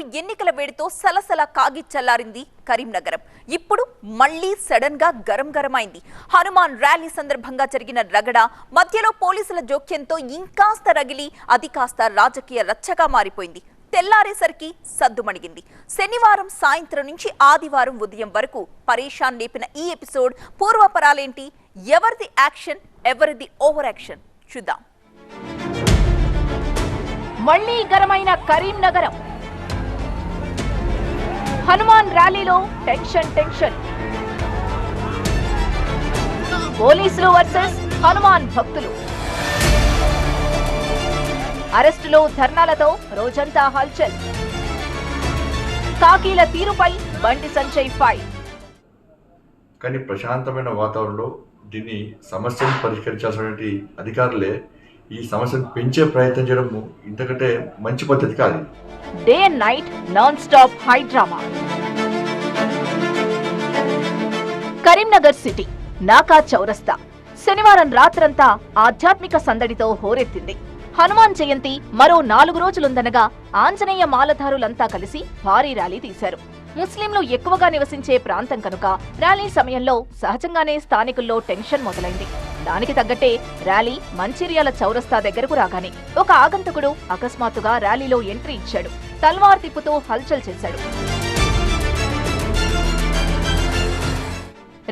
ఎన్నికల వేడితో సలసల కాగిచ్చల్లారింది కరీంనగరం. ఇప్పుడు మళ్ళీ సడన్గా గరం గరమైంది. హనుమాన్ ర్యాలీ సందర్భంగా జరిగిన రగడ మధ్యలో పోలీసుల జోక్యంతో ఇంకాస్త రగిలి అది కాస్త రాజకీయ రచ్చగా మారిపోయింది. తెల్లారేసరికి సద్దుమణిగింది శనివారం సాయంత్రం నుంచి ఆదివారం ఉదయం వరకు పరేషాన్ లేపిన ఈ ఎపిసోడ్ పూర్వపరాలేంటి? ఎవరిది యాక్షన్? ఎవరిది ఓవర్ యాక్షన్? చూద్దాం. మళ్ళీ గరమైన కరీంనగరం. హనుమాన్ ర్యాలీలో టెన్షన్ టెన్షన్. పోలీసులు వర్సెస్ హనుమాన్ భక్తులు. అరెస్టులు ధర్నాలతో రోజంతా హల్చల్. కాకీల తీరుపై బండి సంచయ్ ఫైర్. కానీ ప్రశాంతమైన వాతావరణంలో దీన్ని సమస్యను పరిష్కరించాల్సినటువంటి అధికారులే ఈ సమస్యను పెంచే ప్రయత్నం చేయడం ఇంతకంటే మంచి పద్ధతి కాదు day and night non stop high drama Karimnagar city Naka చౌరస్తా. శనివారం రాత్రంతా ఆధ్యాత్మిక సందడితో హోరెత్తింది. హనుమాన్ జయంతి మరో నాలుగు రోజులుందనగా ఆంజనేయ మాలధారులంతా కలిసి భారీ ర్యాలీ తీశారు. ముస్లింలు ఎక్కువగా నివసించే ప్రాంతం కనుక ర్యాలీ సమయంలో సహజంగానే స్థానికుల్లో టెన్షన్ మొదలైంది. దానికి తగ్గట్టే ర్యాలీ మంచిర్యాల చౌరస్తా దగ్గరకు రాగానే ఒక ఆగంతకుడు అకస్మాత్తుగా ర్యాలీలో ఎంట్రీ ఇచ్చాడు. తల్వార్ తిప్పుతూ హల్చల్ చేశాడు.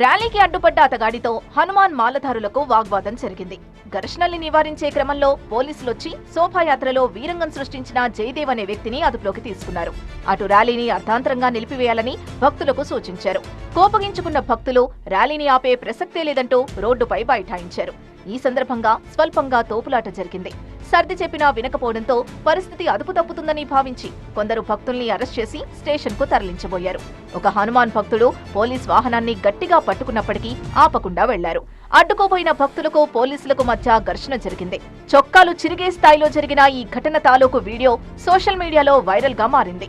ర్యాలీకి అడ్డుపడ్డ అతగాడితో హనుమాన్ మాలధారులకు వాగ్వాదం జరిగింది. ఘర్షణల్ని నివారించే క్రమంలో పోలీసులొచ్చి శోభాయాత్రలో వీరంగం సృష్టించిన జయదేవ్ అనే వ్యక్తిని అదుపులోకి తీసుకున్నారు. అటు ర్యాలీని అర్ధాంతరంగా నిలిపివేయాలని భక్తులకు సూచించారు. కోపగించుకున్న భక్తులు ర్యాలీని ఆపే ప్రసక్తే లేదంటూ రోడ్డుపై బైఠాయించారు. ఈ సందర్భంగా స్వల్పంగా తోపులాట జరిగింది. సర్ది చెప్పినా వినకపోవడంతో పరిస్థితి అదుపు తప్పుతుందని భావించి కొందరు భక్తుల్ని అరెస్ట్ చేసి స్టేషన్కు తరలించబోయారు. ఒక హనుమాన్ భక్తుడు పోలీస్ వాహనాన్ని గట్టిగా పట్టుకున్నప్పటికీ ఆపకుండా వెళ్ళారు. అడ్డుకోబోయిన భక్తులకు పోలీసులకు మధ్య ఘర్షణ జరిగింది. చొక్కాలు చిరిగే స్థాయిలో జరిగిన ఈ ఘటన తాలూకు వీడియో సోషల్ మీడియాలో వైరల్గా మారింది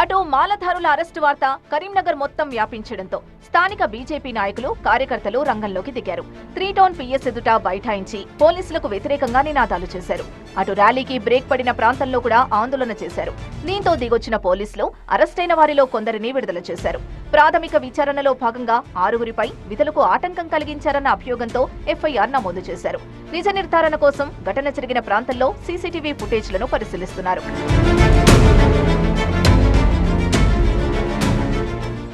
అటు మాలధారుల అరెస్టు వార్త కరీంనగర్ మొత్తం వ్యాపించడంతో స్థానిక బీజేపీ నాయకులు కార్యకర్తలు రంగంలోకి దిగారు. త్రీ టౌన్ పిఎస్ ఎదుట బైఠాయించి పోలీసులకు వ్యతిరేకంగా నినాదాలు చేశారు. అటు ర్యాలీకి బ్రేక్ పడిన ప్రాంతంలో కూడా ఆందోళన చేశారు. దీంతో దిగొచ్చిన పోలీసులు అరెస్టైన వారిలో కొందరిని విడుదల చేశారు. ప్రాథమిక విచారణలో భాగంగా ఆరుగురిపై విధులకు ఆటంకం కలిగించారన్న అభియోగంతో ఎఫ్ఐఆర్ నమోదు చేశారు. నిజ నిర్ధారణ కోసం ఘటన జరిగిన ప్రాంతంలో సీసీటీవీ ఫుటేజ్లను పరిశీలిస్తున్నారు.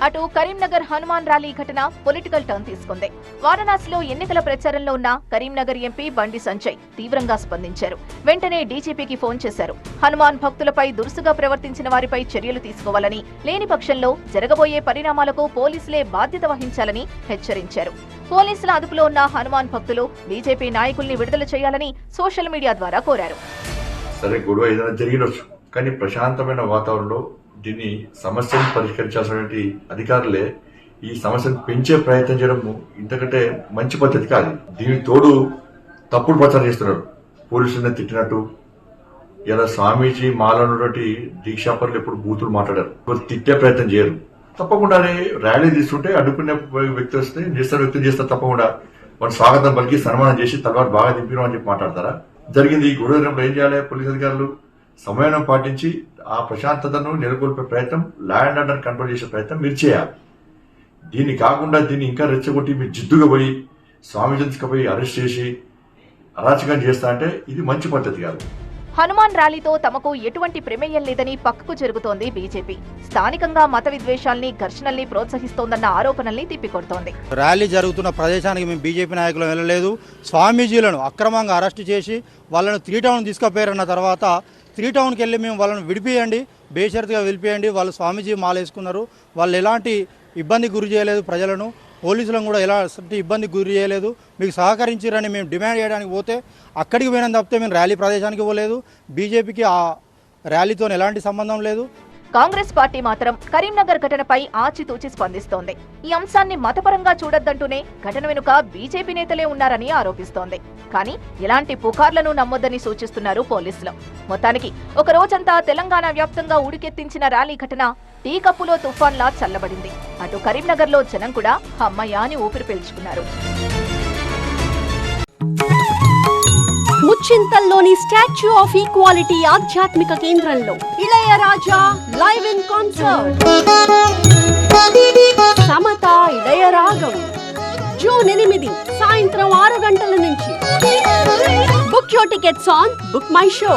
అటు కరీంనగర్ హనుమాన్ ర్యాలీ ఘటన పొలిటికల్ టర్న్ తీసుకుంది. వారణాసిలో ఎన్నికల ప్రచారంలో ఉన్న కరీంనగర్ ఎంపీ బండి సంజయ్ తీవ్రంగా స్పందించారు. వెంటనే డీజీపీకి ఫోన్ చేశారు. హనుమాన్ భక్తులపై దురుసుగా ప్రవర్తించిన వారిపై చర్యలు తీసుకోవాలని లేని పక్షంలో జరగబోయే పరిణామాలకు పోలీసులే బాధ్యత వహించాలని హెచ్చరించారు. పోలీసుల అదుపులో ఉన్న హనుమాన్ భక్తులు బీజేపీ నాయకుల్ని విడుదల చేయాలని సోషల్ మీడియా ద్వారా కోరారు. సరే గొడవ ఏదైనా జరిగినచ్చు కానీ ప్రశాంతమైన వాతావరణంలో దీన్ని సమస్యను పరిష్కరించాల్సినటువంటి అధికారులే ఈ సమస్యను పెంచే ప్రయత్నం చేయడం ఇంతకంటే మంచి పద్ధతి కాదు. దీని తోడు తప్పుడు ప్రచారం చేస్తున్నారు. పోలీసులను తిట్టినట్టు ఇలా స్వామీజీ మాలన్నటువంటి దీక్షాపరులు ఎప్పుడు బూతులు మాట్లాడారు. తిట్టే ప్రయత్నం చేయరు. తప్పకుండానే ర్యాలీ తీసుకుంటే అడ్డుకునే వ్యక్తి వస్తే నిరసన వ్యక్తం చేస్తారు తప్పకుండా. వాళ్ళు స్వాగతం పలికి సన్మానం చేసి తర్వాత బాగా దింపినాం అని చెప్పి మాట్లాడతారా? జరిగింది ఈ గొడవ ఏం చేయాలి? పోలీస్ అధికారులు సమయం పాటించి ఆ ప్రశాంతతను నెలకొల్పే ప్రయత్నం ల్యాండ్ అండర్ కంట్రోల్ చేసే ప్రయత్నం మీరు చేయాలి. దీన్ని కాకుండా దీన్ని ఇంకా రెచ్చగొట్టి మీరు జిద్దుగా పోయి స్వామి పోయి అరెస్ట్ చేసి అరాచకం చేస్తా అంటే ఇది మంచి పద్ధతి కాదు. హనుమాన్ ర్యాలీతో తమకు ఎటువంటి ప్రమేయం లేదని పక్కకు జరుగుతోంది బీజేపీ. స్థానికంగా మత విద్వేషాల్ని ఘర్షణల్ని ప్రోత్సహిస్తోందన్న ఆరోపణల్ని తిప్పికొడుతోంది. ర్యాలీ జరుగుతున్న ప్రదేశానికి మేము బీజేపీ నాయకులు వెళ్ళలేదు. స్వామీజీలను అక్రమంగా అరెస్టు చేసి వాళ్ళను త్రీ టౌన్ తీసుకుపోయారన్న తర్వాత త్రీ టౌన్కి వెళ్ళి మేము వాళ్ళని విడిపియండి బేషరతుగా వెళ్ళిపోయండి వాళ్ళు స్వామీజీ మాలేసుకున్నారు. వాళ్ళు ఎలాంటి ఇబ్బంది గురి చేయలేదు ప్రజలను. పోలీసులను కూడా ఎలాంటి ఇబ్బంది గురి చేయలేదు. మీకు సహకరించారని మేము డిమాండ్ చేయడానికి పోతే అక్కడికి పోయిన తప్పితే మేము ర్యాలీ ప్రదేశానికి పోలేదు. బీజేపీకి ఆ ర్యాలీతో ఎలాంటి సంబంధం లేదు. కాంగ్రెస్ పార్టీ మాత్రం కరీంనగర్ ఘటనపై ఆచితూచి స్పందిస్తోంది. ఈ అంశాన్ని మతపరంగా చూడొద్దంటూనే ఘటన వెనుక బీజేపీ నేతలే ఉన్నారని ఆరోపిస్తోంది. కానీ ఎలాంటి పుకార్లను నమ్మొద్దని సూచిస్తున్నారు పోలీసులు. మొత్తానికి ఒక రోజంతా తెలంగాణ వ్యాప్తంగా ఉడికెత్తించిన ర్యాలీ ఘటన టీ కప్పులో తుఫాన్లా చల్లబడింది. అటు కరీంనగర్లో జనం కూడా అమ్మయ్య అని ఊపిరి పీల్చుకున్నారు. చింతల్లోని స్టాచ్యూ ఆఫ్ ఈక్వాలిటీ ఆధ్యాత్మిక కేంద్రంలో Ilaiyaraaja live in concert. Samatha Ilayaragam. June ఎనిమిది సాయంత్రం ఆరు గంటల నుంచి. Book your tickets on BookMyShow.